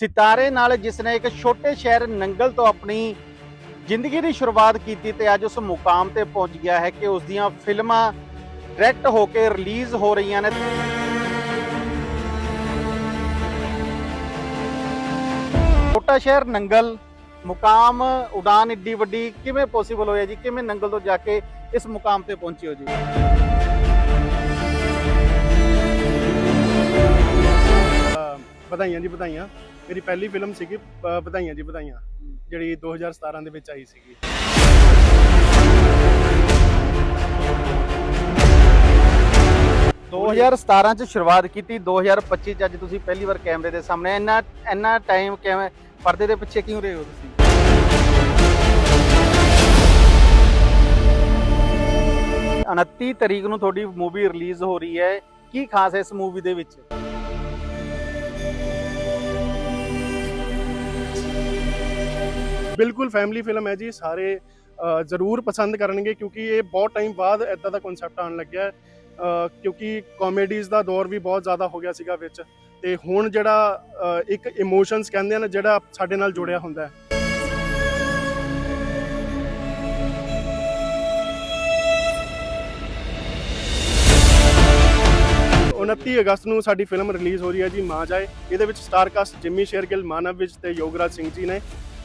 ਸਿਤਾਰੇ ਨਾਲ ਜਿਸ ਨੇ ਇੱਕ ਛੋਟੇ ਸ਼ਹਿਰ ਨੰਗਲ ਤੋਂ ਆਪਣੀ ਜ਼ਿੰਦਗੀ ਦੀ ਸ਼ੁਰੂਆਤ ਕੀਤੀ ਤੇ ਅੱਜ ਉਸ ਮੁਕਾਮ ਤੇ ਪਹੁੰਚ ਗਿਆ ਹੈ ਕਿ ਉਸ ਦੀਆਂ ਫਿਲਮਾਂ ਡਾਇਰੈਕਟ ਹੋ ਕੇ ਰਿਲੀਜ਼ ਹੋ ਰਹੀਆਂ ਨੇ। ਛੋਟਾ ਸ਼ਹਿਰ ਨੰਗਲ, ਮੁਕਾਮ ਉਡਾਨ ਇੱਡੀ ਵੱਡੀ ਕਿਵੇਂ ਪੋਸੀਬਲ ਹੋਇਆ ਜੀ? ਕਿਵੇਂ ਨੰਗਲ ਤੋਂ ਜਾ ਕੇ ਇਸ ਮੁਕਾਮ ਤੇ ਪਹੁੰਚੇ ਹੋ ਜੀ? ਵਧਾਈਆਂ ਜੀ ਵਧਾਈਆਂ। ਮੇਰੀ ਪਹਿਲੀ ਫਿਲਮ ਸੀਗੀ ਅ, ਵਧਾਈਆਂ ਜੀ ਵਧਾਈਆਂ ਜਿਹੜੀ 2017 ਦੇ ਵਿੱਚ ਆਈ ਸੀਗੀ। 2017 ਚ ਸ਼ੁਰੂਆਤ ਕੀਤੀ 2025 ਚ ਅੱਜ ਤੁਸੀਂ ਪਹਿਲੀ ਵਾਰ ਕੈਮਰੇ ਦੇ ਸਾਹਮਣੇ ਇੰਨਾ ਇੰਨਾ ਟਾਈਮ ਕਿਵੇਂ ਪਰਦੇ ਦੇ ਪਿੱਛੇ ਕਿਉਂ ਰਹੇ ਹੋ ਤੁਸੀਂ? 29 ਤਰੀਕ ਨੂੰ ਤੁਹਾਡੀ ਮੂਵੀ ਰਿਲੀਜ਼ ਹੋ ਰਹੀ ਹੈ। ਕੀ ਖਾਸ ਹੈ ਇਸ ਮੂਵੀ ਦੇ ਵਿੱਚ? ਬਿਲਕੁਲ ਫੈਮਿਲੀ ਫਿਲਮ ਹੈ ਜੀ, ਸਾਰੇ ਜ਼ਰੂਰ ਪਸੰਦ ਕਰਨਗੇ ਕਿਉਂਕਿ ਇਹ ਬਹੁਤ ਟਾਈਮ ਬਾਅਦ ਇਦਾਂ ਦਾ ਕਨਸੈਪਟ ਆਉਣ ਲੱਗਿਆ ਹੈ। ਕਿਉਂਕਿ ਕਾਮੇਡੀਜ਼ ਦਾ ਦੌਰ ਵੀ ਬਹੁਤ ਜ਼ਿਆਦਾ ਹੋ ਗਿਆ ਸੀਗਾ ਵਿੱਚ ਤੇ ਹੁਣ ਜਿਹੜਾ ਇੱਕ ਇਮੋਸ਼ਨਸ ਕਹਿੰਦੇ ਆ ਨਾ, ਜਿਹੜਾ ਸਾਡੇ ਨਾਲ ਜੁੜਿਆ ਹੁੰਦਾ ਹੈ। 29 ਅਗਸਤ ਨੂੰ ਸਾਡੀ ਫਿਲਮ ਰਿਲੀਜ਼ ਹੋ ਰਹੀ ਹੈ ਜੀ, ਮਾਂ ਜਾਏ। ਇਹਦੇ ਵਿੱਚ star cast Jimmy Shergill, Manav ਵਿੱਚ ਤੇ ਯੋਗਰਾਜ ਸਿੰਘ ਜੀ ਨੇ।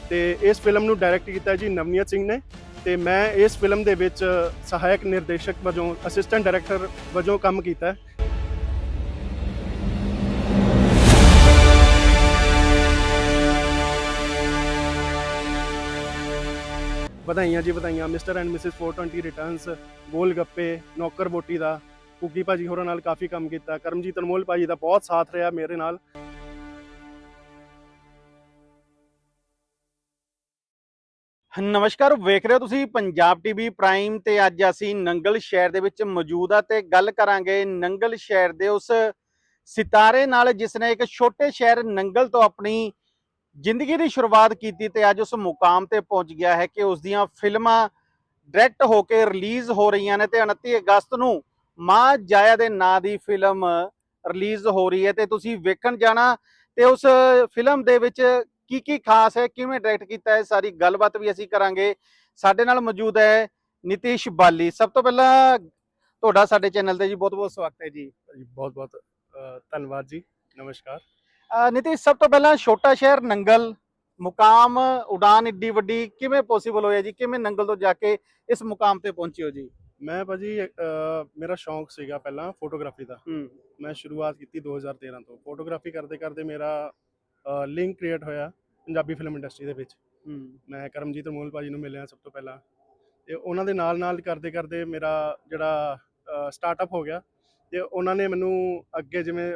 ਤੇ ਇਸ ਫਿਲਮ ਨੂੰ ਡਾਇਰੈਕਟ ਕੀਤਾ ਜੀ ਨਵਨੀਤ ਸਿੰਘ ਨੇ ਤੇ ਮੈਂ ਇਸ ਫਿਲਮ ਦੇ ਵਿੱਚ ਸਹਾਇਕ ਨਿਰਦੇਸ਼ਕ ਵਜੋਂ ਅਸਿਸਟੈਂਟ ਡਾਇਰੈਕਟਰ ਵਜੋਂ ਕੰਮ ਕੀਤਾ। ਹੈ ਵਧਾਈਆਂ ਜੀ ਵਧਾਈਆਂ mister and missus 420 returns Gol Gappe, ਨੌਕਰ ਬੋਟੀ ਦਾ ਕੁੱਗੀ ਭਾਜੀ ਹੋਰਾਂ ਨਾਲ ਕਾਫੀ ਕੰਮ ਕੀਤਾ, ਕਰਮਜੀਤ ਅਨਮੋਲ ਭਾਜੀ ਦਾ ਬਹੁਤ ਸਾਥ ਰਿਹਾ ਮੇਰੇ ਨਾਲ। ਨਮਸਕਾਰ, ਵੇਖ ਰਹੇ ਹੋ ਤੁਸੀਂ ਪੰਜਾਬ ਟੀਵੀ ਪ੍ਰਾਈਮ ਤੇ ਅੱਜ ਅਸੀਂ ਨੰਗਲ ਸ਼ਹਿਰ ਦੇ ਵਿੱਚ ਮੌਜੂਦ ਆ ਤੇ ਗੱਲ ਕਰਾਂਗੇ ਨੰਗਲ ਸ਼ਹਿਰ ਦੇ ਉਸ ਸਿਤਾਰੇ ਨਾਲ ਜਿਸ ਨੇ ਇੱਕ ਛੋਟੇ ਸ਼ਹਿਰ ਨੰਗਲ ਤੋਂ ਆਪਣੀ ਜ਼ਿੰਦਗੀ ਦੀ ਸ਼ੁਰੂਆਤ ਕੀਤੀ ਤੇ ਅੱਜ ਉਸ ਮੁਕਾਮ ਤੇ ਪਹੁੰਚ ਗਿਆ ਹੈ ਕਿ ਉਸ ਦੀਆਂ ਫਿਲਮਾਂ ਡਾਇਰੈਕਟ ਹੋ ਕੇ ਰਿਲੀਜ਼ ਹੋ ਰਹੀਆਂ ਨੇ ਤੇ 29 ਅਗਸਤ ਨੂੰ ਮਾਂ ਜਾਇਆ ਦੇ ਨਾਂ ਦੀ ਫਿਲਮ ਰਿਲੀਜ਼ ਹੋ ਰਹੀ ਹੈ ਤੇ ਤੁਸੀਂ ਵੇਖਣ ਜਾਣਾ ਤੇ ਉਸ ਫਿਲਮ ਦੇ ਵਿੱਚ ਕੀ ਕੀ ਖਾਸ ਹੈ ਕਿਵੇਂ ਡਾਇਰੈਕਟ ਕੀਤਾ ਹੈ ਸਾਰੀ ਗੱਲਬਾਤ ਵੀ ਅਸੀਂ ਕਰਾਂਗੇ। ਸਾਡੇ ਨਾਲ ਮੌਜੂਦ ਹੈ ਨਿਤਿਸ਼ ਬਾਲੀ। ਸਭ ਤੋਂ ਪਹਿਲਾਂ ਤੁਹਾਡਾ ਸਾਡੇ ਚੈਨਲ ਤੇ ਜੀ ਬਹੁਤ ਬਹੁਤ ਸਵਾਗਤ ਹੈ ਜੀ। ਬਹੁਤ ਬਹੁਤ ਧੰਨਵਾਦ ਜੀ। ਨਮਸਕਾਰ। ਨਿਤਿਸ਼ ਸਭ ਤੋਂ ਪਹਿਲਾਂ ਛੋਟਾ ਸ਼ਹਿਰ ਨੰਗਲ ਮੁਕਾਮ ਉਡਾਨ ਏਡੀ ਵੱਡੀ ਕਿਵੇਂ ਪੋਸੀਬਲ ਹੋਇਆ ਜੀ? ਕਿਵੇਂ ਨੰਗਲ ਤੋਂ ਜਾ ਕੇ ਇਸ ਮੁਕਾਮ ਤੇ ਪਹੁੰਚੇ ਹੋ ਜੀ? ਮੈਂ ਭਾਜੀ ਮੇਰਾ ਸ਼ੌਂਕ ਸੀਗਾ ਪਹਿਲਾਂ ਫੋਟੋਗ੍ਰਾਫੀ ਦਾ। ਮੈਂ ਸ਼ੁਰੂਆਤ ਕੀਤੀ 2013 ਤੋਂ। ਫੋਟੋਗ੍ਰਾਫੀ ਕਰਦੇ ਕਰਦੇ ਮੇਰਾ ਲਿੰਕ ਕ੍ਰੀਏਟ ਹੋਇਆ ਪੰਜਾਬੀ ਫਿਲਮ ਇੰਡਸਟਰੀ ਦੇ ਵਿੱਚ। ਮੈਂ ਕਰਮਜੀਤ ਅਨਮੋਲ ਭਾਜੀ ਨੂੰ ਮਿਲਿਆ ਸਭ ਤੋਂ ਪਹਿਲਾਂ। ਤੇ ਉਹਨਾਂ ਦੇ ਨਾਲ ਨਾਲ ਕਰਦੇ ਕਰਦੇ ਮੇਰਾ ਜਿਹੜਾ ਸਟਾਰਟਅਪ ਹੋ ਗਿਆ। ਤੇ ਉਹਨਾਂ ਨੇ ਮੈਨੂੰ ਅੱਗੇ ਜਿਵੇਂ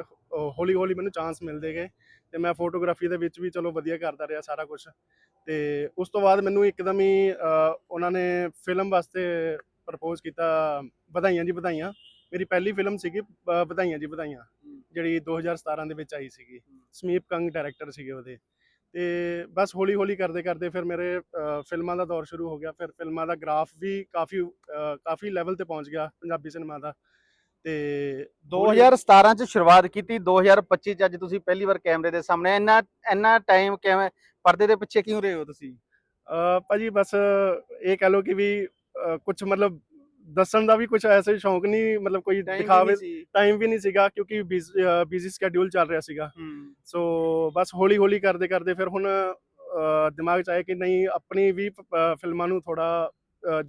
ਹੌਲੀ ਹੌਲੀ ਮੈਨੂੰ ਚਾਂਸ ਮਿਲਦੇ ਗਏ। ਤੇ ਮੈਂ ਫੋਟੋਗ੍ਰਾਫੀ ਦੇ ਵਿੱਚ ਵੀ ਚਲੋ ਵਧੀਆ ਕਰਦਾ ਰਿਹਾ ਸਾਰਾ ਕੁਝ ਤੇ ਉਸ ਤੋਂ ਬਾਅਦ ਮੈਨੂੰ ਇੱਕਦਮ ਹੀ ਉਹਨਾਂ ਨੇ ਫਿਲਮ ਵਾਸਤੇ ਪ੍ਰਪੋਜ਼ ਕੀਤਾ ਵਧਾਈਆਂ ਜੀ ਵਧਾਈਆਂ। ਮੇਰੀ ਪਹਿਲੀ ਫਿਲਮ ਸੀਗੀ ਵਧਾਈਆਂ ਜੀ ਵਧਾਈਆਂ। ਜਿਹੜੀ 2017 ਦੇ ਵਿੱਚ ਆਈ ਸੀਗੀ। ਸਮੀਪ ਕੰਗ ਡਾਇਰੈਕਟਰ ਸੀਗੇ ਉਹਦੇ। ਤੇ ਬਸ ਹੌਲੀ ਹੌਲੀ ਕਰਦੇ ਕਰਦੇ ਫਿਰ ਮੇਰੇ ਫਿਲਮਾਂ ਦਾ ਦੌਰ ਸ਼ੁਰੂ ਹੋ ਗਿਆ। ਫਿਰ ਫਿਲਮਾਂ ਦਾ ਗ੍ਰਾਫ ਵੀ ਕਾਫੀ ਕਾਫੀ ਲੈਵਲ ਤੇ ਪਹੁੰਚ ਗਿਆ ਪੰਜਾਬੀ ਸਿਨੇਮਾ ਦਾ। ਤੇ 2017 ਚ ਸ਼ੁਰੂਆਤ ਕੀਤੀ 2025 ਚ ਅੱਜ ਤੁਸੀਂ ਪਹਿਲੀ ਵਾਰ ਕੈਮਰੇ ਦੇ ਸਾਹਮਣੇ ਇੰਨਾ ਇੰਨਾ ਟਾਈਮ ਕਿਵੇਂ ਪਰਦੇ ਦੇ ਪਿੱਛੇ ਕਿਉਂ ਰਹੇ ਹੋ ਤੁਸੀਂ? ਅਹ, ਭਾਜੀ ਬਸ ਇਹ ਕਹਿ ਲਓ ਕਿ ਵੀ ਕੁਝ ਮਤਲਬ ਦੱਸਣ ਦਾ ਵੀ ਕੁਝ ਐਸਾ ਹੀ ਸ਼ੌਂਕ ਨਹੀਂ ਮਤਲਬ ਕੋਈ ਦਿਖਾਵੇ। ਟਾਈਮ ਵੀ ਨਹੀਂ ਸੀਗਾ ਕਿਉਂਕਿ ਬਿਜ਼ੀ ਸਕੇਡਿਊਲ ਚੱਲ ਰਿਹਾ ਸੀਗਾ। ਸੋ ਬਸ ਹੌਲੀ ਹੌਲੀ ਕਰਦੇ ਕਰਦੇ ਫਿਰ ਹੁਣ ਦਿਮਾਗ 'ਚ ਆਇਆ ਕਿ ਨਹੀਂ ਆਪਣੀ ਵੀ ਫਿਲਮਾਂ ਨੂੰ ਥੋੜਾ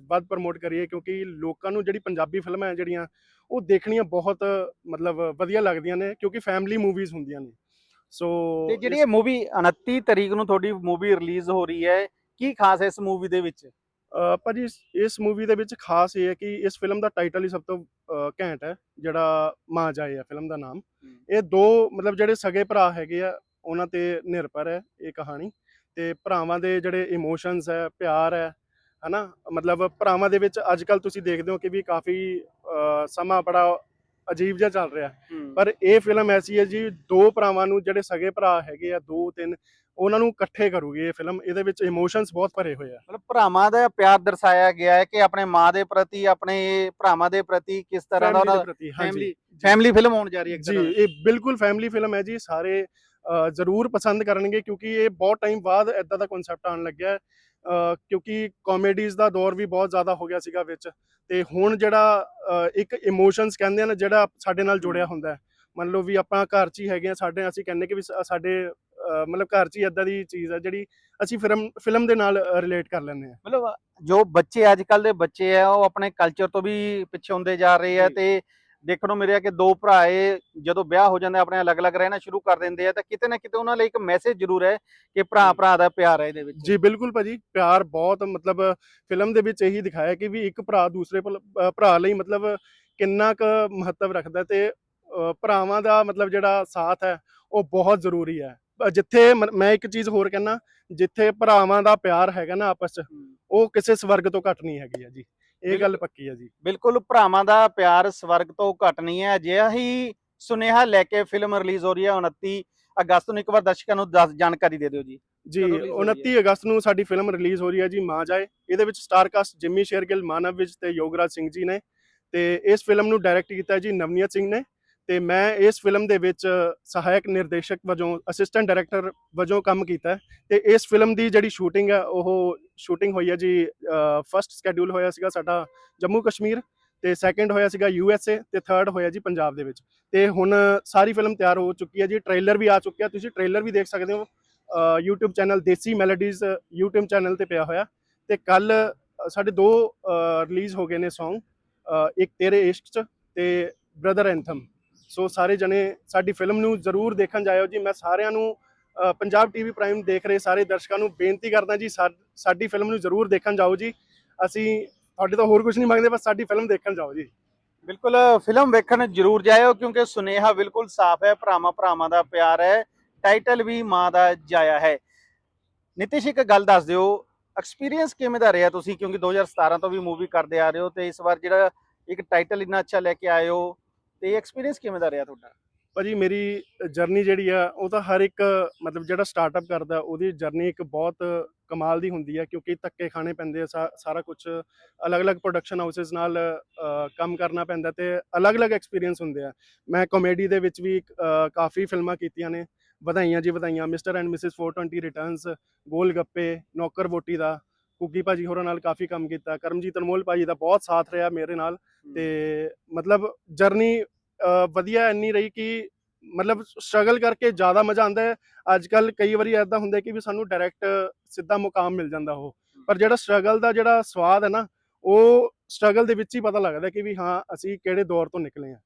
ਵੱਧ ਪ੍ਰਮੋਟ ਕਰੀਏ ਕਿਉਂਕਿ ਲੋਕਾਂ ਨੂੰ ਜਿਹੜੀ ਪੰਜਾਬੀ ਫਿਲਮਾਂ ਹੈ ਜਿਹੜੀਆਂ ਉਹ ਦੇਖਣੀਆਂ ਬਹੁਤ ਮਤਲਬ ਵਧੀਆ ਲੱਗਦੀਆਂ ਨੇ ਕਿਉਂਕਿ ਫੈਮਿਲੀ ਮੂਵੀਜ਼ ਹੁੰਦੀਆਂ ਨੇ। ਸੋ ਤੇ ਜਿਹੜੀ ਇਹ ਮੂਵੀ 29 ਤਰੀਕ ਨੂੰ ਤੁਹਾਡੀ ਮੂਵੀ ਰਿਲੀਜ਼ ਹੋ ਰਹੀ ਹੈ ਕੀ ਖਾਸ ਹੈ ਇਸ ਮੂਵੀ ਦੇ ਵਿੱਚ? ਭਾਜੀ ਇਸ- ਇਸ ਮੂਵੀ ਦੇ ਵਿੱਚ ਖਾਸ ਇਹ ਹੈ ਕਿ ਇਸ ਫਿਲਮ ਦਾ ਟਾਈਟਲ ਹੀ ਸਭ ਤੋਂ ਘੈਂਟ ਹੈ ਜਿਹੜਾ ਮਾਂ ਜਾਏ ਹੈ ਫਿਲਮ ਦਾ ਨਾਮ। ਇਹ ਦੋ ਮਤਲਬ ਜਿਹੜੇ ਸਗੇ ਭਰਾ ਹੈਗੇ ਆ ਉਹਨਾਂ ਤੇ ਨਿਰਭਰ ਹੈ ਇਹ ਕਹਾਣੀ। ਤੇ ਭਰਾਵਾਂ ਦੇ ਜਿਹੜੇ ਇਮੋਸ਼ਨਸ ਹੈ ਪਿਆਰ ਹੈ ਹਨਾ ਮਤਲਬ ਭਰਾਵਾਂ ਦੇ ਵਿੱਚ ਅੱਜ ਕੱਲ ਤੁਸੀਂ ਦੇਖਦੇ ਹੋ ਕਿ ਵੀ ਕਾਫੀ ਸਮਾਂ ਬੜਾ ਅਜੀਬ ਜਿਹਾ ਚੱਲ ਰਿਹਾ। ਪਰ ਇਹ ਫਿਲਮ ਐਸੀ ਹੈ ਜੀ ਦੋ ਭਰਾਵਾਂ ਨੂੰ ਜਿਹੜੇ ਸਗੇ ਭਰਾ ਹੈਗੇ ਆ ਦੋ ਤਿੰਨ ਉਹਨਾਂ ਨੂੰ ਇਕੱਠੇ ਕਰੂਗੀ ਇਹ ਫਿਲਮ ਇਹਦੇ ਵਿੱਚ ਇਮੋਸ਼ਨਸ ਬਹੁਤ ਭਰੇ ਹੋਏ ਆ। ਮਤਲਬ ਭਰਾਵਾਂ ਦਾ ਪਿਆਰ ਦਰਸਾਇਆ ਗਿਆ ਹੈ ਕਿ ਆਪਣੇ ਮਾਂ ਦੇ ਪ੍ਰਤੀ ਆਪਣੇ ਭਰਾਵਾਂ ਦੇ ਪ੍ਰਤੀ ਕਿਸ ਤਰ੍ਹਾਂ ਦਾ ਉਹਨਾਂ ਫੈਮਿਲੀ ਫੈਮਿਲੀ ਫਿਲਮ ਹੋਣ ਜਾ ਰਹੀ ਹੈ ਜੀ। ਇਹ ਬਿਲਕੁਲ ਫੈਮਿਲੀ ਫਿਲਮ ਹੈ ਜੀ ਸਾਰੇ ਜ਼ਰੂਰ ਪਸੰਦ ਕਰਨਗੇ ਕਿਉਂਕਿ ਇਹ ਬਹੁਤ ਟਾਈਮ ਬਾਅਦ ਇਦਾਂ ਦਾ ਕਨਸੈਪਟ ਆਉਣ ਲੱਗਿਆ। ਹੈ ਕਿਉਂਕਿ ਕਾਮੇਡੀਜ਼ ਦਾ ਦੌਰ ਵੀ ਬਹੁਤ ਜ਼ਿਆਦਾ ਹੋ ਗਿਆ ਸੀਗਾ ਵਿੱਚ ਤੇ ਹੁਣ ਜਿਹੜਾ ਇੱਕ ਇਮੋਸ਼ਨਸ ਕਹਿੰਦੇ ਆ ਨਾ ਜਿਹੜਾ ਸਾਡੇ ਨਾਲ ਜੁੜਿਆ ਹੁੰਦਾ ਮੰਨ ਲਓ ਵੀ ਆਪਾਂ ਘਰ 'ਚ ਹੀ ਹੈਗੇ ਆ ਸਾਡੇ ਅਸੀਂ ਕਹਿੰਦੇ ਕਿ ਵੀ ਸਾਡੇ ਮਤਲਬ ਘਰ 'ਚ ਹੀ ਇਦਾਂ ਦੀ ਚੀਜ਼ ਹੈ ਜਿਹੜੀ ਅਸੀਂ ਫਿਲਮ ਫਿਲਮ ਦੇ ਨਾਲ ਰਿਲੇਟ ਕਰ ਲੈਂਦੇ ਆ ਮਤਲਬ ਜੋ ਬੱਚੇ ਅੱਜ ਕੱਲ ਦੇ ਬੱਚੇ ਆ ਉਹ ਆਪਣੇ ਕਲਚਰ ਤੋਂ ਵੀ ਪਿੱਛੇ ਹੁੰਦੇ ਜਾ ਰਹੇ ਆ। ਤੇ ਦੇਖਣ ਨੂੰ ਮਿਲਿਆ ਕਿ ਦੋ ਭਰਾ ਇਹ ਜਦੋਂ ਵਿਆਹ ਹੋ ਜਾਂਦਾ ਆਪਣੇ ਅਲੱਗ-ਅਲੱਗ ਰਹਿਣਾ ਸ਼ੁਰੂ ਕਰ ਦਿੰਦੇ ਆ ਤਾਂ ਕਿਤੇ ਨਾ ਕਿਤੇ ਉਹਨਾਂ ਲਈ ਇੱਕ ਮੈਸੇਜ ਜ਼ਰੂਰ ਹੈ ਕਿ ਭਰਾ। ਭਰਾ ਦਾ ਪਿਆਰ ਹੈ ਇਹਦੇ ਵਿੱਚ ਜੀ ਬਿਲਕੁਲ ਭਾਜੀ ਪਿਆਰ ਬਹੁਤ ਮਤਲਬ ਫਿਲਮ ਦੇ ਵਿੱਚ ਇਹੀ ਦਿਖਾਇਆ ਕਿ ਵੀ ਇੱਕ ਭਰਾ ਦੂਸਰੇ ਭਰਾ ਲਈ ਮਤਲਬ ਕਿੰਨਾ ਕੁ ਮਹੱਤਵ ਰੱਖਦਾ ਤੇ ਭਰਾਵਾਂ ਦਾ ਮਤਲਬ ਜਿਹੜਾ ਸਾਥ ਹੈ ਉਹ ਬਹੁਤ ਜ਼ਰੂਰੀ ਹੈ ਜਿੱਥੇ ਮ- ਮੈਂ ਇੱਕ ਚੀਜ਼ ਹੋਰ ਕਹਿਣਾ ਜਿੱਥੇ ਭਰਾਵਾਂ ਦਾ ਪਿਆਰ ਹੈਗਾ ਨਾ ਆਪਸ ਚ ਉਹ ਕਿਸੇ ਸਵਰਗ ਤੋਂ ਘੱਟ ਨਹੀਂ ਹੈਗੀ ਹੈ ਜੀ। ਇਹ ਗੱਲ। ਪੱਕੀ ਹੈ ਜੀ। ਬਿਲਕੁਲ ਭਰਾਵਾਂ ਦਾ ਪਿਆਰ ਸਵਰਗ ਤੋਂ ਘੱਟ ਨਹੀਂ ਹੈ। ਅਜਿਹਾ ਹੀ ਸੁਨੇਹਾ ਲੈ ਕੇ ਫਿਲਮ ਰਿਲੀਜ਼ ਹੋ ਰਹੀ ਹੈ 29 ਅਗਸਤ ਨੂੰ। ਇੱਕ ਵਾਰ ਦਰਸ਼ਕਾਂ ਨੂੰ ਦੱਸ ਜਾਣਕਾਰੀ ਦੇ ਦਿਓ ਜੀ। ਜੀ ਕਦੋਂ release ਹੋ ਰਹੀ 29 ਅਗਸਤ ਨੂੰ ਸਾਡੀ ਫਿਲਮ ਰਿਲੀਜ਼ ਹੋ ਰਹੀ ਹੈ ਜੀ ਮਾਂ ਜਾਏ। ਇਹਦੇ ਵਿੱਚ star cast Jimmy Shergill Manav Vij ਤੇ ਯੋਗਰਾਜ ਸਿੰਘ ਜੀ ਨੇ ਤੇ ਇਸ ਫਿਲਮ ਨੂੰ ਡਾਇਰੈਕਟ ਕੀਤਾ ਹੈ ਜੀ ਨਵਨੀਤ ਸਿੰਘ ਨੇ। ਤੇ ਮੈਂ ਇਸ ਫਿਲਮ ਦੇ ਵਿੱਚ ਸਹਾਇਕ ਨਿਰਦੇਸ਼ਕ ਵਜੋਂ ਅਸਿਸਟੈਂਟ ਡਾਇਰੈਕਟਰ ਵਜੋਂ ਕੰਮ ਕੀਤਾ ਹੈ ਤੇ ਇਸ ਫਿਲਮ ਦੀ ਜਿਹੜੀ ਸ਼ੂਟਿੰਗ ਹੈ ਉਹ ਸ਼ੂਟਿੰਗ ਹੋਈ ਹੈ ਜੀ ਫਰਸਟ ਸਕੇਡਿਊਲ ਹੋਇਆ ਸੀਗਾ ਸਾਡਾ ਜੰਮੂ ਕਸ਼ਮੀਰ ਤੇ ਸੈਕੰਡ ਹੋਇਆ ਸੀਗਾ ਯੂ ਐਸ ਏ ਤੇ ਥਰਡ ਹੋਇਆ ਜੀ ਪੰਜਾਬ ਦੇ ਵਿੱਚ। ਤੇ ਹੁਣ ਸਾਰੀ ਫਿਲਮ ਤਿਆਰ ਹੋ ਚੁੱਕੀ ਹੈ ਜੀ ਟ੍ਰੇਲਰ ਵੀ ਆ ਚੁੱਕਿਆ ਤੁਸੀਂ ਟ੍ਰੇਲਰ ਵੀ ਦੇਖ ਸਕਦੇ ਹੋ। ਅ, YouTube channel Desi Melodies YouTube channel ਤੇ ਪਿਆ ਹੋਇਆ। ਤੇ ਕੱਲ ਸਾਡੇ ਦੋ ਰਿਲੀਜ਼ ਹੋ ਗਏ ਨੇ Song ਇੱਕ ਤੇਰੇ ਇਸ਼ਕ ਚ ਤੇ ਬ੍ਰਦਰ ਐਂਥਮ ਸੋ ਸਾਰੇ ਜਣੇ ਸਾਡੀ ਫਿਲਮ ਨੂੰ ਜ਼ਰੂਰ ਦੇਖਣ ਜਾਇਓ ਜੀ। ਮੈਂ ਸਾਰਿਆਂ ਨੂੰ ਅ, ਪੰਜਾਬ ਟੀਵੀ ਪ੍ਰਾਈਮ ਦੇਖ ਰਹੇ ਸਾਰੇ ਦਰਸ਼ਕਾਂ ਨੂੰ ਬੇਨਤੀ ਕਰਦਾ ਜੀ ਸਾ- ਸਾਡੀ ਫਿਲਮ ਨੂੰ ਜ਼ਰੂਰ ਦੇਖਣ ਜਾਓ ਜੀ। ਅਸੀਂ ਤੁਹਾਡੇ ਤੋਂ ਹੋਰ ਕੁਝ ਨਹੀਂ ਮੰਗਦੇ ਬਸ ਸਾਡੀ ਫਿਲਮ ਦੇਖਣ ਜਾਓ ਜੀ। ਬਿਲਕੁਲ ਫਿਲਮ ਵੇਖਣ ਜਰੂਰ ਜਾਇਓ ਕਿਉਂਕਿ ਸੁਨੇਹਾ ਬਿਲਕੁਲ ਸਾਫ਼ ਹੈ ਭਰਾਵਾਂ ਭਰਾਵਾਂ ਦਾ ਪਿਆਰ ਹੈ ਟਾਈਟਲ ਵੀ ਮਾਂ ਦਾ ਜਾਇਆ ਹੈ। ਨਿਤਿਸ਼ ਇੱਕ ਗੱਲ ਦੱਸ ਦਿਓ ਐਕਸਪੀਰੀਅੰਸ ਕਿਵੇਂ ਦਾ ਰਿਹਾ ਤੁਸੀਂ? ਕਿਉਂਕਿ 2017 ਤੋਂ ਵੀ ਮੂਵੀ ਕਰਦੇ ਆ ਰਹੇ ਹੋ ਤੇ ਇਸ ਵਾਰ ਜਿਹੜਾ ਇੱਕ ਟਾਈਟਲ ਇੰਨਾ ਅੱਛਾ ਲੈ ਕੇ ਆਏ ਹੋ ਤੇ ਐਕਸਪੀਰੀਅੰਸ ਕਿਵੇਂ ਦਾ ਰਿਹਾ ਤੁਹਾਡਾ? ਭਾਜੀ, ਮੇਰੀ ਜਰਨੀ ਜਿਹੜੀ ਆ, ਉਹ ਤਾਂ ਹਰ ਇੱਕ, ਮਤਲਬ ਜਿਹੜਾ ਸਟਾਰਟਅਪ ਕਰਦਾ, ਉਹਦੀ ਜਰਨੀ ਇੱਕ ਬਹੁਤ ਕਮਾਲ ਦੀ ਹੁੰਦੀ ਹੈ ਕਿਉਂਕਿ ਧੱਕੇ ਖਾਣੇ ਪੈਂਦੇ ਆ, ਸਾ- ਸਾਰਾ ਕੁਝ ਅਲੱਗ-ਅਲੱਗ ਪ੍ਰੋਡਕਸ਼ਨ ਹਾਊਸਸ ਨਾਲ ਕੰਮ ਕਰਨਾ ਪੈਂਦਾ ਤੇ ਅਲੱਗ-ਅਲੱਗ ਐਕਸਪੀਰੀਅੰਸ ਹੁੰਦੇ ਆ। ਮੈਂ ਕਾਮੇਡੀ ਦੇ ਵਿੱਚ ਵੀ ਕਾਫੀ ਫਿਲਮਾਂ ਕੀਤੀਆਂ ਨੇ, ਵਧਾਈਆਂ ਜੀ ਵਧਾਈਆਂ mister and missus 420 returns Gol Gappe, ਨੌਕਰ ਵੋਟੀ ਦਾ ਕੁੱਗੀ ਭਾਜੀ ਹੋਰਾਂ ਨਾਲ ਕਾਫੀ ਕੰਮ ਕੀਤਾ ਕਰਮਜੀਤ ਅਨਮੋਲ ਭਾਜੀ ਦਾ ਬਹੁਤ ਸਾਥ ਰਿਹਾ ਮੇਰੇ ਨਾਲ ਤੇ ਮਤਲਬ ਜਰਨੀ ਵਧੀਆ ਇੰਨੀ ਰਹੀ ਕਿ ਮਤਲਬ ਸਟਰਗਲ ਕਰਕੇ ਜ਼ਿਆਦਾ ਮਜ਼ਾ ਆਉਂਦਾ ਹੈ। ਅੱਜ ਕੱਲ ਕਈ ਵਾਰੀ ਐਦਾਂ ਹੁੰਦਾ ਹੈ ਕਿ ਵੀ ਸਾਨੂੰ ਡਾਇਰੈਕਟ ਸਿੱਧਾ ਮੁਕਾਮ ਮਿਲ ਜਾਂਦਾ ਉਹ। ਪਰ ਜਿਹੜਾ ਸਟਰਗਲ ਦਾ ਜਿਹੜਾ ਸਵਾਦ ਹੈ ਨਾ ਉਹ ਸਟਰਗਲ ਦੇ ਵਿੱਚ ਹੀ ਪਤਾ ਲੱਗਦਾ ਕਿ ਵੀ ਹਾਂ ਅਸੀਂ ਕਿਹੜੇ ਦੌਰ ਤੋਂ ਨਿਕਲੇ ਆ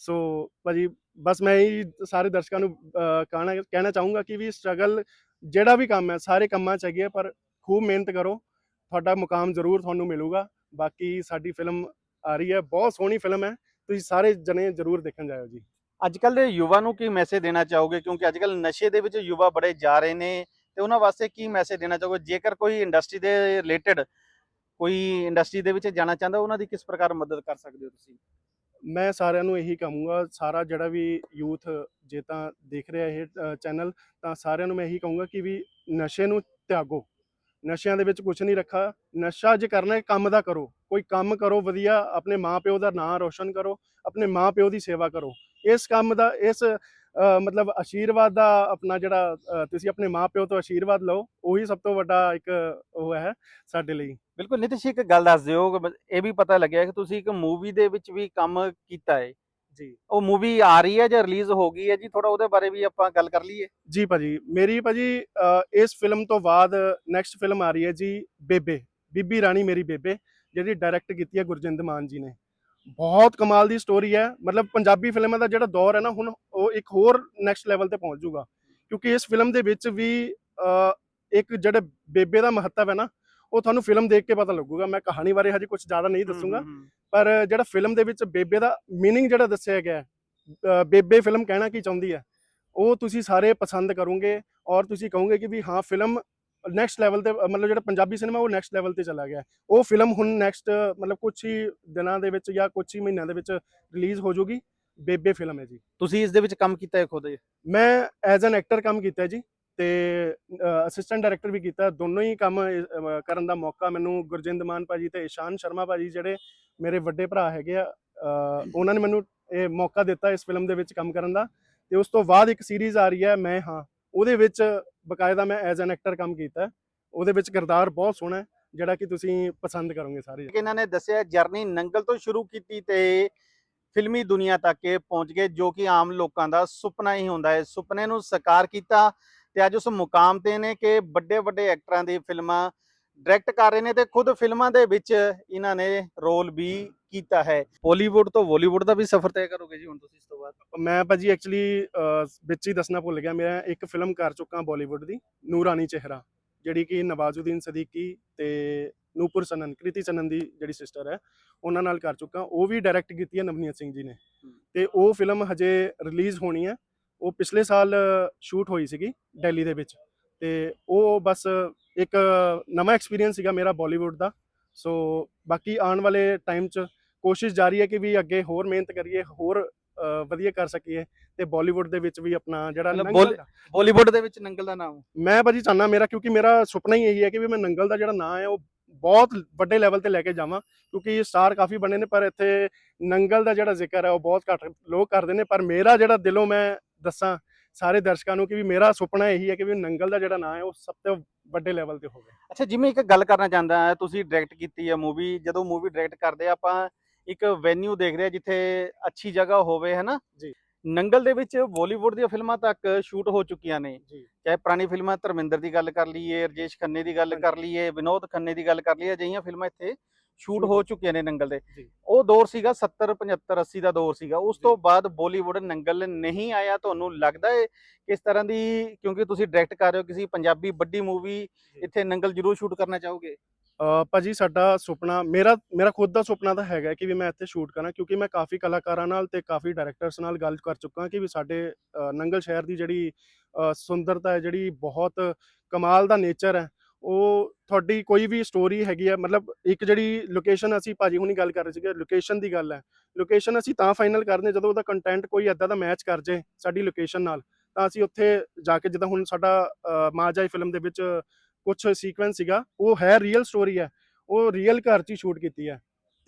ਸੋ ਭਾਜੀ ਬਸ ਮੈਂ ਹੀ ਸਾਰੇ ਦਰਸ਼ਕਾਂ ਨੂੰ ਕਹਿਣਾ ਕਹਿਣਾ ਚਾਹੂੰਗਾ ਕਿ ਵੀ ਸਟਰਗਲ ਜਿਹੜਾ ਵੀ ਕੰਮ ਹੈ ਸਾਰੇ ਕੰਮਾਂ ਚ ਹੈਗੇ ਆ, ਪਰ ਖੂਬ ਮਿਹਨਤ ਕਰੋ। ਤੁਹਾਡਾ ਮੁਕਾਮ ਜ਼ਰੂਰ ਤੁਹਾਨੂੰ ਮਿਲੂਗਾ। ਬਾਕੀ ਸਾਡੀ ਫਿਲਮ ਆ ਰਹੀ ਹੈ। ਬਹੁਤ ਸੋਹਣੀ ਫਿਲਮ ਹੈ। ਤੁਸੀਂ ਸਾਰੇ ਜਣੇ ਜ਼ਰੂਰ ਦੇਖਣ ਜਾਇਓ ਜੀ। ਅੱਜ ਕੱਲ ਦੇ ਯੁਵਾ ਨੂੰ ਕੀ ਮੈਸੇਜ ਦੇਣਾ ਚਾਹੋਗੇ? ਕਿਉਂਕਿ ਅੱਜ ਕੱਲ ਨਸ਼ੇ ਦੇ ਵਿੱਚ ਯੁਵਾ ਬੜੇ ਜਾ ਰਹੇ ਨੇ ਤੇ ਉਹਨਾਂ ਵਾਸਤੇ ਕੀ ਮੈਸੇਜ ਦੇਣਾ ਚਾਹੋਗੇ? ਜੇਕਰ ਕੋਈ ਇੰਡਸਟਰੀ ਦੇ ਰਿਲੇਟਡ ਕੋਈ ਇੰਡਸਟਰੀ ਦੇ ਵਿੱਚ ਜਾਣਾ ਚਾਹੁੰਦਾ ਉਹਨਾਂ ਦੀ ਕਿਸ ਪ੍ਰਕਾਰ ਮਦਦ ਕਰ ਸਕਦੇ ਹੋ ਤੁਸੀਂ? ਮੈਂ ਸਾਰਿਆਂ ਨੂੰ ਇਹੀ ਕਹੂੰਗਾ। ਸਾਰਾ ਜਿਹੜਾ ਵੀ ਯੂਥ ਜੇ ਤਾਂ ਦੇਖ ਰਿਹਾ ਇਹ ਚੈਨਲ ਤਾਂ ਸਾਰਿਆਂ ਨੂੰ ਮੈਂ ਇਹੀ ਕਹੂੰਗਾ ਕਿ ਵੀ ਨਸ਼ੇ ਨੂੰ ਤਿਆਗੋ। ਨਸ਼ਿਆਂ ਦੇ ਵਿੱਚ ਕੁਝ ਨਹੀਂ ਰੱਖਾ। ਨਸ਼ਾ ਜੇ ਕਰਨਾ ਹੈ ਕੰਮ ਦਾ ਕਰੋ। ਕੋਈ ਕੰਮ ਕਰੋ ਵਧੀਆ ਆਪਣੇ ਮਾਪਿਓ ਦਾ ਨਾਂ ਰੋਸ਼ਨ ਕਰੋ ਆਪਣੇ ਮਾਪਿਓ ਦੀ ਸੇਵਾ ਕਰੋ। ਇਸ ਕੰਮ ਦਾ ਇਸ ਅ, ਮਤਲਬ ਆਸ਼ੀਰਵਾਦ ਦਾ ਆਪਣਾ ਜਿਹੜਾ ਤੁਸੀਂ ਆਪਣੇ ਮਾਪਿਓ ਤੋਂ ਆਸ਼ੀਰਵਾਦ ਲਓ ਉਹੀ ਸਭ ਤੋਂ ਵੱਡਾ ਇੱਕ ਉਹ ਹੈ ਸਾਡੇ ਲਈ। ਬਿਲਕੁਲ ਨਿਤਿਸ਼ ਇੱਕ ਗੱਲ ਦੱਸ ਦਿਓ। ਇਹ ਵੀ ਪਤਾ ਲੱਗਿਆ ਕਿ ਤੁਸੀਂ ਇੱਕ ਮੂਵੀ ਦੇ ਵਿੱਚ ਵੀ ਕੰਮ ਕੀਤਾ ਹੈ। ਜੀ। ਉਹ ਮੂਵੀ ਆ ਰਹੀ ਹੈ ਜਾਂ ਰਿਲੀਜ਼ ਹੋ ਗਈ ਹੈ ਜੀ? ਥੋੜਾ ਉਹਦੇ ਬਾਰੇ ਵੀ ਆਪਾਂ ਗੱਲ ਕਰ ਲਈਏ। ਜੀ ਭਾਜੀ ਮੇਰੀ ਭਾਜੀ ਇਸ ਫਿਲਮ ਤੋਂ ਬਾਅਦ ਨੈਕਸਟ ਫਿਲਮ ਆ ਰਹੀ ਹੈ ਜੀ ਬੇਬੇ ਬੀਬੀ ਰਾਣੀ ਮੇਰੀ ਬੇਬੇ ਜਿਹੜੀ ਡਾਇਰੈਕਟ ਕੀਤੀ ਹੈ ਗੁਰਜਿੰਦ ਮਾਨ ਜੀ ਨੇ। ਬਹੁਤ ਕਮਾਲ ਦੀ ਸਟੋਰੀ ਹੈ। ਮਤਲਬ ਪੰਜਾਬੀ ਫਿਲਮਾਂ ਦਾ ਜਿਹੜਾ ਦੌਰ ਹੈ ਨਾ ਹੁਣ ਉਹ ਇੱਕ ਹੋਰ ਨੈਕਸਟ ਲੈਵਲ ਤੇ ਪਹੁੰਚ ਜਾਊਗਾ। ਕਿਉਂਕਿ ਇਸ ਫਿਲਮ ਦੇ ਵਿੱਚ ਵੀ ਇੱਕ ਜਿਹੜੇ ਬੇਬੇ ਦਾ ਮਹੱਤਵ ਹੈ ਨਾ ਉਹ ਤੁਹਾਨੂੰ ਫਿਲਮ ਦੇਖ ਕੇ ਪਤਾ ਲੱਗੂਗਾ। ਮੈਂ ਕਹਾਣੀ ਬਾਰੇ ਹਜੇ ਕੁਝ ਜ਼ਿਆਦਾ ਨਹੀਂ ਦੱਸੂਗਾ। ਪਰ ਜਿਹੜਾ ਫਿਲਮ ਦੇ ਵਿੱਚ ਬੇਬੇ ਦਾ ਮੀਨਿੰਗ ਜਿਹੜਾ ਦੱਸਿਆ ਗਿਆ ਹੈ, ਬੇਬੇ ਫਿਲਮ ਕਹਿਣਾ ਕੀ ਚਾਹੁੰਦੀ ਹੈ ਉਹ ਤੁਸੀਂ ਸਾਰੇ ਪਸੰਦ ਕਰੋਗੇ ਔਰ ਤੁਸੀਂ ਕਹੋਗੇ ਕਿ ਵੀ ਹਾਂ ਫਿਲਮ ਨੈਕਸਟ ਲੈਵਲ ਤੇ ਮਤਲਬ ਜਿਹੜਾ ਪੰਜਾਬੀ ਸਿਨੇਮਾ ਉਹ ਨੈਕਸਟ ਲੈਵਲ ਤੇ ਚਲਾ ਗਿਆ। ਉਹ ਫਿਲਮ ਹੁਣ ਨੈਕਸਟ ਮਤਲਬ ਕੁਝ ਹੀ ਦਿਨਾਂ ਦੇ ਵਿੱਚ ਜਾਂ ਕੁਝ ਹੀ ਮਹੀਨਿਆਂ ਦੇ ਵਿੱਚ ਰਿਲੀਜ਼ ਹੋ ਜਾਊਗੀ ਬੇਬੇ ਫਿਲਮ ਹੈ ਜੀ। ਤੁਸੀਂ ਇਸ ਦੇ ਵਿੱਚ ਕੰਮ ਕੀਤਾ ਹੈ ਖੁਦ? ਮੈਂ ਐਜ਼ ਐਨ ਐਕਟਰ ਕੰਮ ਕੀਤਾ ਹੈ ਜੀ। ਤੇ ਅਸਿਸਟੈਂਟ ਡਾਇਰੈਕਟਰ ਵੀ ਕੀਤਾ। ਦੋਨੋਂ ਹੀ ਕੰਮ ਕਰਨ ਦਾ ਮੌਕਾ ਮੈਨੂੰ ਗੁਰਜਿੰਦ ਮਾਨ ਭਾਜੀ ਤੇ ਇਸ਼ਾਨ ਸ਼ਰਮਾ ਭਾਜੀ ਜਿਹੜੇ ਮੇਰੇ ਵੱਡੇ ਭਰਾ ਹੈਗੇ ਆ ਉਹਨਾਂ ਨੇ ਮੈਨੂੰ ਇਹ ਮੌਕਾ ਦਿੱਤਾ ਇਸ ਫਿਲਮ ਦੇ ਵਿੱਚ ਕੰਮ ਕਰਨ ਦਾ। ਤੇ ਉਸ ਤੋਂ ਬਾਅਦ ਇੱਕ ਸੀਰੀਜ਼ ਆ ਰਹੀ ਹੈ, ਮੈਂ ਹਾਂ। ਉਹਦੇ ਵਿੱਚ ਬਕਾਇਦਾ ਮੈਂ ਐਜ਼ ਐਨ ਐਕਟਰ ਕੰਮ ਕੀਤਾ। ਉਹਦੇ ਵਿੱਚ ਕਿਰਦਾਰ ਬਹੁਤ ਸੋਹਣਾ ਹੈ, ਜਿਹੜਾ ਕਿ ਤੁਸੀਂ ਪਸੰਦ ਕਰੋਗੇ ਸਾਰੇ ਇਹਨਾਂ ਨੇ ਦੱਸਿਆ, ਜਰਨੀ ਨੰਗਲ ਤੋਂ ਸ਼ੁਰੂ ਕੀਤੀ ਤੇ ਫਿਲਮੀ ਦੁਨੀਆ ਤੱਕ ਇਹ ਪਹੁੰਚ ਗਏ, ਜੋ ਕਿ ਆਮ ਲੋਕਾਂ ਦਾ ਸੁਪਨਾ ਹੀ ਹੁੰਦਾ ਹੈ। ਸੁਪਨੇ ਨੂੰ ਸਾਕਾਰ ਕੀਤਾ ਤੇ ਅੱਜ ਉਸ ਮੁਕਾਮ ਤੇ ਨੇ ਕਿ ਵੱਡੇ ਵੱਡੇ ਐਕਟਰਾਂ ਦੀ ਫਿਲਮਾਂ ਡਾਇਰੈਕਟ ਕਰ ਰਹੇ ਨੇ ਤੇ ਖੁਦ ਫਿਲਮਾਂ ਦੇ ਵਿੱਚ ਇਹਨਾਂ ਨੇ ਰੋਲ ਵੀ ਕੀਤਾ ਹੈ। ਬਾਲੀਵੁੱਡ ਤੋਂ ਬਾਲੀਵੁੱਡ ਦਾ ਵੀ ਸਫ਼ਰ ਤੈਅ ਕਰੋਗੇ ਜੀ ਹੁਣ ਤੁਸੀਂ ਇਸ ਤੋਂ ਬਾਅਦ? ਮੈਂ ਭਾਜੀ ਐਕਚੁਅਲੀ ਵਿੱਚ ਹੀ ਦੱਸਣਾ ਭੁੱਲ ਗਿਆ। ਮੈਂ ਇੱਕ ਫਿਲਮ ਕਰ ਚੁੱਕਾ ਬਾਲੀਵੁੱਡ ਦੀ ਨੂਰਾਨੀ ਚਿਹਰਾ ਜਿਹੜੀ ਕਿ ਨਵਾਜ਼ੁਦੀਨ ਸਦੀਕੀ ਤੇ ਨੂਪੁਰ ਸਨਨ ਕ੍ਰਿਤੀ ਸਨਨ ਦੀ ਜਿਹੜੀ ਸਿਸਟਰ ਹੈ ਉਹਨਾਂ ਨਾਲ ਕਰ ਚੁੱਕਾ। ਉਹ ਵੀ ਡਾਇਰੈਕਟ ਕੀਤੀ ਹੈ ਨਵਨੀਤ ਸਿੰਘ ਜੀ ਨੇ। ਤੇ ਉਹ ਫਿਲਮ ਹਜੇ ਰਿਲੀਜ਼ ਹੋਣੀ ਹੈ। ਉਹ ਪਿਛਲੇ ਸਾਲ ਸ਼ੂਟ ਹੋਈ ਸੀਗੀ ਦਿੱਲੀ ਦੇ ਵਿੱਚ ਤੇ ਉਹ ਬਸ ਇੱਕ ਨਵਾਂ ਐਕਸਪੀਰੀਅੰਸ ਸੀਗਾ ਮੇਰਾ ਬਾਲੀਵੁੱਡ ਦਾ। ਸੋ ਬਾਕੀ ਆਉਣ ਵਾਲੇ ਟਾਈਮ 'ਚ ਕੋਸ਼ਿਸ਼ ਜਾਰੀ ਹੈ ਕਿ ਵੀ ਅੱਗੇ ਹੋਰ ਮਿਹਨਤ ਕਰੀਏ ਹੋਰ ਵਧੀਆ ਕਰ ਸਕੀਏ ਤੇ ਬਾਲੀਵੁੱਡ ਦੇ ਵਿੱਚ ਵੀ ਆਪਣਾ ਜਿਹੜਾ ਬਾਲੀਵੁੱਡ ਦੇ ਵਿੱਚ ਨੰਗਲ ਦਾ ਨਾਮ। ਮੈਂ ਭਾਜੀ ਚਾਹੁੰਦਾ ਮੇਰਾ ਕਿਉਂਕਿ ਮੇਰਾ ਸੁਪਨਾ ਹੀ ਇਹੀ ਹੈ ਕਿ ਵੀ ਮੈਂ ਨੰਗਲ ਦਾ ਜਿਹੜਾ ਨਾਂ ਹੈ ਉਹ ਬਹੁਤ ਵੱਡੇ ਲੈਵਲ ਤੇ ਲੈ ਕੇ ਜਾਵਾਂ ਕਿਉਂਕਿ ਸਟਾਰ ਕਾਫੀ ਬਣੇ ਨੇ ਪਰ ਇੱਥੇ ਨੰਗਲ ਦਾ ਜਿਹੜਾ ਜ਼ਿਕਰ ਹੈ ਉਹ ਬਹੁਤ ਘੱਟ ਲੋਕ ਕਰਦੇ ਨੇ ਪਰ ਮੇਰਾ ਜਿਹੜਾ ਦਿਲੋਂ ਮੈਂ ਦੱਸਾਂ ਸਾਰੇ ਦਰਸ਼ਕਾਂ ਨੂੰ ਕਿ ਵੀ ਮੇਰਾ ਸੁਪਨਾ ਇਹੀ ਹੈ ਕਿ ਵੀ ਨੰਗਲ ਦਾ ਜਿਹੜਾ ਨਾਂ ਹੈ ਉਹ ਸਭ ਤੋਂ ਵੱਡੇ ਲੈਵਲ ਤੇ ਹੋਵੇ। ਅੱਛਾ ਜਿਵੇਂ ਇੱਕ ਗੱਲ ਕਰਨਾ ਚਾਹੁੰਦਾ ਹਾਂ ਤੁਸੀਂ ਡਾਇਰੈਕਟ ਕੀਤੀ ਹੈ ਮੂਵੀ ਜਦੋਂ ਮੂਵੀ ਡਾਇਰੈਕਟ ਕਰਦੇ ਆ ਆਪਾਂ ਇੱਕ ਵੈਨਿਊ ਦੇਖਦੇ ਆ ਜਿੱਥੇ ਅੱਛੀ ਜਗ੍ਹਾ ਹੋਵੇ ਹੈਨਾ? ਜੀ। ਨੰਗਲ ਦੇ ਵਿੱਚ ਬਾਲੀਵੁੱਡ ਦੀਆਂ ਫਿਲਮਾਂ ਤੱਕ ਸ਼ੂਟ ਹੋ ਚੁੱਕੀਆਂ ਨੇ। ਜੀ। ਚਾਹੇ ਪੁਰਾਣੀ ਫਿਲਮਾਂ ਧਰਮਿੰਦਰ ਦੀ ਗੱਲ ਕਰ ਲਈਏ ਰਜੇਸ਼ ਖੰਨੇ ਦੀ ਗੱਲ ਕਰ ਲਈਏ ਵਿਨੋਦ ਖੰਨੇ ਦੀ ਗੱਲ ਕਰ ਲਈਏ ਅਜਿਹੀਆਂ ਫਿਲਮਾਂ ਇੱਥੇ ਸ਼ੂਟ ਹੋ ਚੁੱਕੀਆਂ ਨੇ ਨੰਗਲ ਦੇ। ਉਹ ਦੌਰ ਸੀਗਾ 70 75 80 ਦਾ ਦੌਰ ਸੀਗਾ। ਉਸ। ਤੋਂ ਬਾਅਦ ਬਾਲੀਵੁੱਡ ਨੰਗਲ ਨਹੀਂ ਆਇਆ। ਤੁਹਾਨੂੰ ਲੱਗਦਾ ਹੈ ਕਿਸ ਤਰ੍ਹਾਂ ਦੀ ਕਿਉਂਕਿ ਤੁਸੀਂ ਡਾਇਰੈਕਟ ਕਰ ਰਹੇ ਹੋ ਕਿਸੇ ਪੰਜਾਬੀ ਵੱਡੀ ਮੂਵੀ ਇੱਥੇ ਨੰਗਲ ਜ਼ਰੂਰ ਸ਼ੂਟ ਕਰਨਾ ਚਾਹੋਗੇ? ਭਾਜੀ ਸਾਡਾ ਸੁਪਨਾ ਮੇਰਾ ਮੇਰਾ ਖੁਦ ਦਾ ਸੁਪਨਾ ਤਾਂ ਹੈਗਾ ਕਿ ਵੀ ਮੈਂ ਇੱਥੇ ਸ਼ੂਟ ਕਰਾਂ ਕਿਉਂਕਿ ਮੈਂ ਕਾਫੀ ਕਲਾਕਾਰਾਂ ਨਾਲ ਤੇ ਕਾਫੀ ਡਾਇਰੈਕਟਰਸ ਨਾਲ ਗੱਲ ਕਰ ਚੁੱਕਾ ਕਿ ਵੀ ਸਾਡੇ ਨੰਗਲ ਸ਼ਹਿਰ ਦੀ ਜਿਹੜੀ ਸੁੰਦਰਤਾ ਹੈ ਜਿਹੜੀ ਬਹੁਤ ਕਮਾਲ ਦਾ ਨੇਚਰ ਹੈ ਉਹ ਤੁਹਾਡੀ ਕੋਈ ਵੀ ਸਟੋਰੀ ਹੈਗੀ ਹੈ ਮਤਲਬ ਇੱਕ ਜਿਹੜੀ ਲੋਕੇਸ਼ਨ ਅਸੀਂ ਭਾਜੀ ਹੁਣੀ ਗੱਲ ਕਰ ਰਹੇ ਸੀਗੇ ਲੋਕੇਸ਼ਨ ਦੀ ਗੱਲ ਹੈ। ਲੋਕੇਸ਼ਨ ਅਸੀਂ ਤਾਂ ਫਾਈਨਲ ਕਰਦੇ ਜਦੋਂ ਉਹਦਾ ਕੰਟੈਂਟ ਕੋਈ ਐਦਾਂ ਦਾ ਮੈਚ ਕਰ ਜੇ ਸਾਡੀ ਲੋਕੇਸ਼ਨ ਨਾਲ ਤਾਂ ਅਸੀਂ ਉੱਥੇ ਜਾ ਕੇ ਜਿੱਦਾਂ ਹੁਣ ਸਾਡਾ ਅ, ਮਾਂ ਜਾਈ ਫਿਲਮ ਦੇ ਵਿੱਚ ਕੁਝ ਸੀਕੁਐਂਸ ਸੀਗਾ ਉਹ ਹੈ ਰੀਅਲ ਸਟੋਰੀ ਹੈ। ਉਹ ਰੀਅਲ ਘਰ 'ਚ ਹੀ ਸ਼ੂਟ ਕੀਤੀ ਹੈ।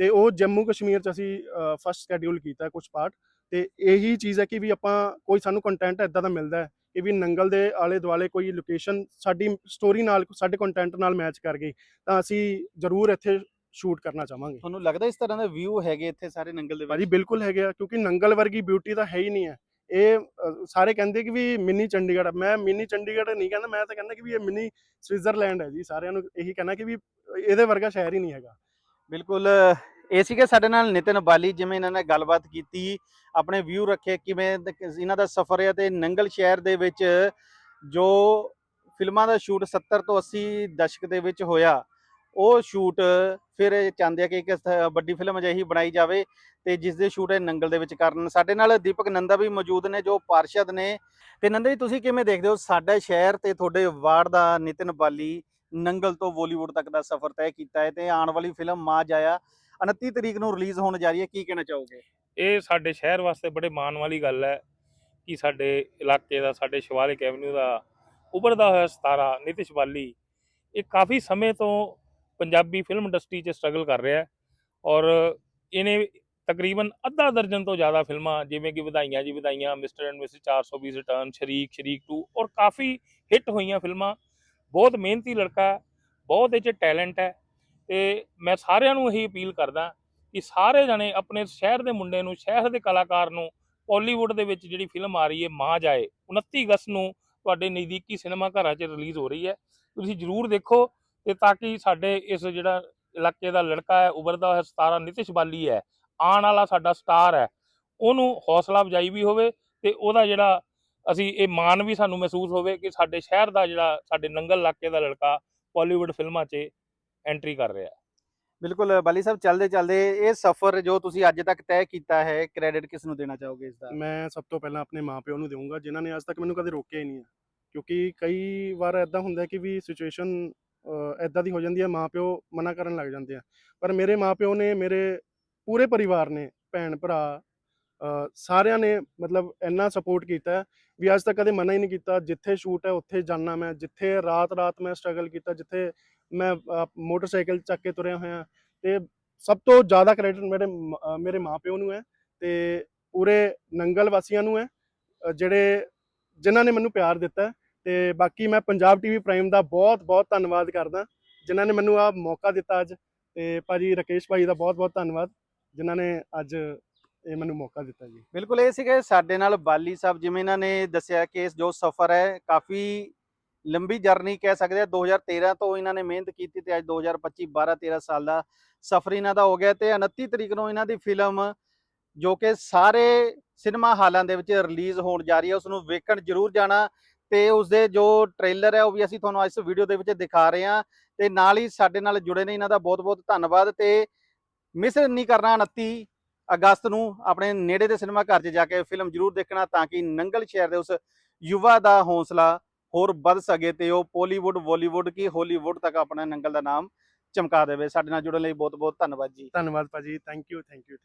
ਤੇ ਉਹ ਜੰਮੂ ਕਸ਼ਮੀਰ 'ਚ ਅਸੀਂ ਫਸਟ ਸ਼ੈਡਿਊਲ ਕੀਤਾ ਕੁਝ ਪਾਰਟ ਤੇ ਇਹੀ ਚੀਜ਼ ਹੈ ਕਿ ਵੀ ਆਪਾਂ ਕੋਈ ਸਾਨੂੰ ਕੰਟੈਂਟ ਐਦਾਂ ਦਾ ਮਿਲਦਾ ਹੈ। ਕਿ ਵੀ ਨੰਗਲ ਦੇ ਆਲੇ ਦੁਆਲੇ ਕੋਈ ਲੋਕੇਸ਼ਨ ਸਾਡੀ ਸਟੋਰੀ ਨਾਲ ਸਾਡੇ ਕੰਟੈਂਟ ਨਾਲ ਮੈਚ ਕਰ ਗਈ ਤਾਂ ਅਸੀਂ ਜ਼ਰੂਰ ਇੱਥੇ ਸ਼ੂਟ ਕਰਨਾ ਚਾਹਾਂਗੇ। ਤੁਹਾਨੂੰ ਲੱਗਦਾ ਇਸ ਤਰ੍ਹਾਂ ਦੇ ਵਿਊ ਹੈਗੇ ਇੱਥੇ ਸਾਰੇ ਨੰਗਲ ਦੇ ਭਾਜੀ ਬਿਲਕੁਲ ਹੈਗੇ ਆ ਕਿਉਂਕਿ ਨੰਗਲ ਵਰਗੀ ਬਿਊਟੀ ਤਾਂ ਹੈ ਹੀ ਨਹੀਂ ਹੈ। ਇਹ ਸਾਰੇ ਕਹਿੰਦੇ ਕਿ ਵੀ ਮਿੰਨੀ ਚੰਡੀਗੜ੍ਹ। ਮੈਂ ਮਿੰਨੀ ਚੰਡੀਗੜ੍ਹ ਨਹੀਂ ਕਹਿੰਦਾ ਮੈਂ ਤਾਂ ਕਹਿੰਦਾ ਕਿ ਵੀ ਇਹ ਮਿੰਨੀ ਸਵਿਟਜ਼ਰਲੈਂਡ ਹੈ ਜੀ ਸਾਰਿਆਂ ਨੂੰ ਇਹੀ ਕਹਿਣਾ ਕਿ ਵੀ ਇਹਦੇ ਵਰਗਾ ਸ਼ਹਿਰ ਹੀ ਨਹੀਂ ਹੈਗਾ। ਬਿਲਕੁਲ ਇਹ ਸੀਗੇ ਸਾਡੇ ਨਾਲ ਨਿਤਿਨ ਬਾਲੀ, ਜਿਵੇਂ ਇਹਨਾਂ ਨੇ ਗੱਲਬਾਤ ਕੀਤੀ, ਆਪਣੇ ਵਿਊ ਰੱਖੇ, ਕਿਵੇਂ ਇਹਨਾਂ ਦਾ ਸਫ਼ਰ ਹੈ ਤੇ ਨੰਗਲ ਸ਼ਹਿਰ ਦੇ ਵਿੱਚ ਜੋ ਫਿਲਮਾਂ ਦਾ ਸ਼ੂਟ 70 ਤੋਂ 80 ਦਸ਼ਕ ਦੇ ਵਿੱਚ ਹੋਇਆ, ਉਹ ਸ਼ੂਟ ਫਿਰ ਚਾਹੁੰਦੇ ਆ ਕਿ ਇੱਕ ਵੱਡੀ ਫਿਲਮ ਅਜਿਹੀ ਬਣਾਈ ਜਾਵੇ ਤੇ ਜਿਸ ਦੇ ਸ਼ੂਟ ਇਹ ਨੰਗਲ ਦੇ ਵਿੱਚ ਕਰਨ। ਸਾਡੇ ਨਾਲ ਦੀਪਕ ਨੰਦਾ ਵੀ ਮੌਜੂਦ ਨੇ, ਜੋ ਪਾਰਸ਼ਦ ਨੇ। ਤੇ ਨੰਦਾ ਜੀ, ਤੁਸੀਂ ਕਿਵੇਂ ਦੇਖਦੇ ਹੋ ਸਾਡਾ ਸ਼ਹਿਰ ਤੇ ਤੁਹਾਡੇ ਵਾਰਡ ਦਾ ਨਿਤਿਨ ਬਾਲੀ ਨੰਗਲ ਤੋਂ ਬਾਲੀਵੁੱਡ ਤੱਕ ਦਾ ਸਫ਼ਰ ਤੈਅ ਕੀਤਾ ਹੈ ਤੇ ਆਉਣ ਵਾਲੀ ਫਿਲਮ ਮਾਂ ਜਾਇਆ 29 ਤਰੀਕ ਨੂੰ ਰਿਲੀਜ਼ ਹੋਣ ਜਾ ਰਹੀ ਹੈ, ਕੀ ਕਹਿਣਾ ਚਾਹੋਗੇ? ਇਹ ਸਾਡੇ ਸ਼ਹਿਰ ਵਾਸਤੇ ਬੜੇ ਮਾਣ ਵਾਲੀ ਗੱਲ ਹੈ ਕਿ ਸਾਡੇ ਇਲਾਕੇ ਦਾ, ਸਾਡੇ ਸ਼ਿਵਾਲਿਕ ਐਵਨਿਊ ਦਾ ਉਭਰਦਾ ਹੋਇਆ ਸਤਾਰਾ ਨਿਤਿਸ਼ ਬਾਲੀ, ਇਹ ਕਾਫੀ ਸਮੇਂ ਤੋਂ ਪੰਜਾਬੀ ਫਿਲਮ ਇੰਡਸਟਰੀ 'ਚ ਸਟਰਗਲ ਕਰ ਰਿਹਾ ਹੈ ਔਰ ਇਹਨੇ ਤਕਰੀਬਨ ਅੱਧਾ ਦਰਜਨ ਤੋਂ ਜ਼ਿਆਦਾ ਫਿਲਮਾਂ, ਜਿਵੇਂ ਕਿ ਵਧਾਈਆਂ ਜੀ ਵਧਾਈਆਂ, ਮਿਸਟਰ ਐਂਡ ਮਿਸਿਸ 420 ਰਿਟਰਨ, ਸ਼ਰੀਕ ਸ਼ਰੀਕ 2 ਔਰ ਕਾਫੀ ਹਿੱਟ ਹੋਈਆਂ ਫਿਲਮਾਂ। ਬਹੁਤ ਮਿਹਨਤੀ ਲੜਕਾ ਬਹੁਤ ਇਹ 'ਚ ਟੈਲੈਂਟ ਹੈ। ਤੇ ਮੈਂ ਸਾਰਿਆਂ ਨੂੰ ਇਹੀ ਅਪੀਲ ਕਰਦਾ ਕਿ ਸਾਰੇ ਜਣੇ ਆਪਣੇ ਸ਼ਹਿਰ ਦੇ ਮੁੰਡੇ ਨੂੰ, ਸ਼ਹਿਰ ਦੇ ਕਲਾਕਾਰ ਨੂੰ ਬਾਲੀਵੁੱਡ ਦੇ ਵਿੱਚ ਜਿਹੜੀ ਫਿਲਮ ਆ ਰਹੀ ਹੈ, ਮਾਂ ਜਾਏ। 29 ਅਗਸਤ ਨੂੰ ਤੁਹਾਡੇ ਨਜ਼ਦੀਕੀ ਸਿਨੇਮਾ ਘਰਾਂ 'ਚ ਰਿਲੀਜ਼ ਹੋ ਰਹੀ ਹੈ। ਤੁਸੀਂ ਜਰੂਰ ਦੇਖੋ ਤੇ ਤਾਂ ਕਿ ਸਾਡੇ ਇਸ ਜਿਹੜਾ ਇਲਾਕੇ ਦਾ ਲੜਕਾ ਹੈ, ਉਭਰਦਾ ਹੋਇਆ ਸਤਾਰਾ ਨਿਤਿਸ਼ ਬਾਲੀ ਹੈ, ਆਉਣ ਵਾਲਾ ਸਾਡਾ ਸਟਾਰ ਹੈ। ਉਹਨੂੰ ਹੌਸਲਾ ਅਫਜਾਈ ਵੀ ਹੋਵੇ ਤੇ ਉਹਦਾ ਜਿਹੜਾ ਅਸੀਂ ਇਹ ਮਾਣ ਵੀ ਸਾਨੂੰ ਮਹਿਸੂਸ ਹੋਵੇ ਕਿ ਸਾਡੇ ਸ਼ਹਿਰ ਦਾ ਜਿਹੜਾ ਸਾਡੇ ਨੰਗਲ ਇਲਾਕੇ ਦਾ ਲੜਕਾ ਬਾਲੀਵੁੱਡ ਫਿਲਮਾਂ 'ਚ ਐਂਟਰੀ ਕਰ ਰਿਹਾ। ਬਿਲਕੁਲ ਬਾਲੀ ਸਾਹਿਬ ਚੱਲਦੇ ਚੱਲਦੇ ਇਹ ਸਫ਼ਰ ਜੋ ਤੁਸੀਂ ਅੱਜ ਤੱਕ ਤੈਅ ਕੀਤਾ ਹੈ ਕ੍ਰੈਡਿਟ ਕਿਸ ਨੂੰ ਦੇਣਾ ਚਾਹੋਗੇ ਇਸ ਦਾ? ਮੈਂ ਸਭ ਤੋਂ ਪਹਿਲਾਂ ਆਪਣੇ ਮਾਪਿਆਂ ਨੂੰ ਦੇਵਾਂਗਾ ਜਿਨ੍ਹਾਂ ਨੇ ਅੱਜ ਤੱਕ ਮੈਨੂੰ ਕਦੇ ਰੋਕਿਆ ਹੀ ਨਹੀਂ ਹੈ। ਕਿਉਂਕਿ ਕਈ ਵਾਰ ਐਦਾਂ ਹੁੰਦਾ ਕਿ ਵੀ ਸਿਚੁਏਸ਼ਨ ਐਦਾਂ ਦੀ ਹੋ ਜਾਂਦੀ ਹੈ ਮਾਪਿਓ ਮਨਾ ਕਰਨ ਲੱਗ ਜਾਂਦੇ ਆ। ਪਰ ਮੇਰੇ ਮਾਪਿਓ ਨੇ ਮੇਰੇ ਪੂਰੇ ਪਰਿਵਾਰ ਨੇ ਭੈਣ ਭਰਾ ਸਾਰਿਆਂ ਨੇ ਮਤਲਬ ਇੰਨਾ ਸਪੋਰਟ ਕੀਤਾ ਵੀ ਅੱਜ ਤੱਕ ਕਦੇ ਮਨਾ ਹੀ ਨਹੀਂ ਕੀਤਾ। ਜਿੱਥੇ ਸ਼ੂਟ ਹੈ ਉੱਥੇ ਜਾਣਾ ਮੈਂ ਜਿੱਥੇ ਰਾਤ ਰਾਤ ਮੈਂ ਸਟਰਗਲ ਕੀਤਾ ਜਿੱਥੇ ਮੈਂ ਮੋਟਰਸਾਈਕਲ ਚੱਕ ਕੇ ਤੁਰਿਆ ਹੋਇਆ। ਤੇ ਸਭ ਤੋਂ ਜ਼ਿਆਦਾ ਕ੍ਰੈਡਿਟ ਮੇਰੇ ਮ- ਅ, ਮੇਰੇ ਮਾਪਿਓ ਨੂੰ ਹੈ ਤੇ ਪੂਰੇ ਨੰਗਲ ਵਾਸੀਆਂ ਨੂੰ ਹੈ ਜਿਹੜੇ ਜਿਨ੍ਹਾਂ ਨੇ ਮੈਨੂੰ ਪਿਆਰ ਦਿੱਤਾ ਹੈ। ਤੇ ਬਾਕੀ ਮੈਂ ਪੰਜਾਬ ਟੀਵੀ ਪ੍ਰਾਈਮ ਦਾ ਬਹੁਤ ਬਹੁਤ ਧੰਨਵਾਦ ਕਰਦਾ ਜਿਨ੍ਹਾਂ ਨੇ ਮੈਨੂੰ ਆ ਮੌਕਾ ਦਿੱਤਾ ਅੱਜ। ਤੇ ਭਾਜੀ ਰਕੇਸ਼ ਭਾਈ ਦਾ ਬਹੁਤ ਬਹੁਤ ਧੰਨਵਾਦ ਜਿਨ੍ਹਾਂ ਨੇ ਅੱਜ ਇਹ ਮੈਨੂੰ ਮੌਕਾ ਦਿੱਤਾ ਜੀ। ਬਿਲਕੁਲ ਇਹ ਸੀਗੇ ਸਾਡੇ ਨਾਲ ਬਾਲੀ ਸਾਹਿਬ ਜਿਵੇਂ ਇਹਨਾਂ ਨੇ ਦੱਸਿਆ ਕਿ ਇਸ ਜੋ ਸਫ਼ਰ ਹੈ ਕਾਫੀ ਲੰਬੀ ਜਰਨੀ ਕਹਿ ਸਕਦੇ ਆ 2013 ਤੋਂ ਇਹਨਾਂ ਨੇ ਮਿਹਨਤ ਕੀਤੀ ਤੇ ਅੱਜ 2025 12 13 ਸਾਲ ਦਾ ਸਫ਼ਰ ਇਹਨਾਂ ਦਾ ਹੋ ਗਿਆ ਤੇ 29 ਤਰੀਕ ਨੂੰ ਇਹਨਾਂ ਦੀ ਫਿਲਮ ਜੋ ਕਿ ਸਾਰੇ ਸਿਨੇਮਾ ਹਾਲਾਂ ਦੇ ਵਿੱਚ ਰਿਲੀਜ਼ ਹੋਣ ਜਾ ਰਹੀ ਹੈ ਉਸ ਨੂੰ ਵੇਖਣ ਜ਼ਰੂਰ ਜਾਣਾ ਤੇ ਉਸ ਦੇ ਜੋ ਟ੍ਰੇਲਰ ਹੈ, ਉਹ ਵੀ ਅਸੀਂ ਤੁਹਾਨੂੰ ਇਸ ਵੀਡੀਓ ਦੇ ਵਿੱਚ ਦਿਖਾ ਰਹੇ ਹਾਂ ਤੇ ਨਾਲ ਹੀ ਸਾਡੇ ਨਾਲ ਜੁੜੇ ਨੇ ਇਹਨਾਂ ਦਾ ਬਹੁਤ-ਬਹੁਤ ਧੰਨਵਾਦ ਤੇ ਮਿਸ ਨਹੀਂ ਕਰਨਾ 29 ਅਗਸਤ ਨੂੰ ਆਪਣੇ ਨੇੜੇ ਦੇ ਸਿਨੇਮਾ ਘਰ 'ਚ ਜਾ ਕੇ ਫਿਲਮ ਜ਼ਰੂਰ ਦੇਖਣਾ ਤਾਂ ਕਿ ਨੰਗਲ ਸ਼ਹਿਰ ਦੇ ਉਸ ਯੁਵਾ ਦਾ ਹੌਸਲਾ ਹੋਰ ਵੱਧ ਸਕੇ ਤੇ ਉਹ ਪੋਲੀਵੁੱਡ ਬਾਲੀਵੁੱਡ ਕੀ ਹਾਲੀਵੁੱਡ ਤੱਕ ਆਪਣਾ ਨੰਗਲ ਦਾ ਨਾਮ ਚਮਕਾ ਦੇਵੇ। ਸਾਡੇ ਨਾਲ ਜੁੜਨ ਲਈ ਬਹੁਤ ਬਹੁਤ ਧੰਨਵਾਦ ਜੀ। ਧੰਨਵਾਦ ਭਾਜੀ ਥੈਂਕ ਯੂ ਥੈਂਕ ਯੂ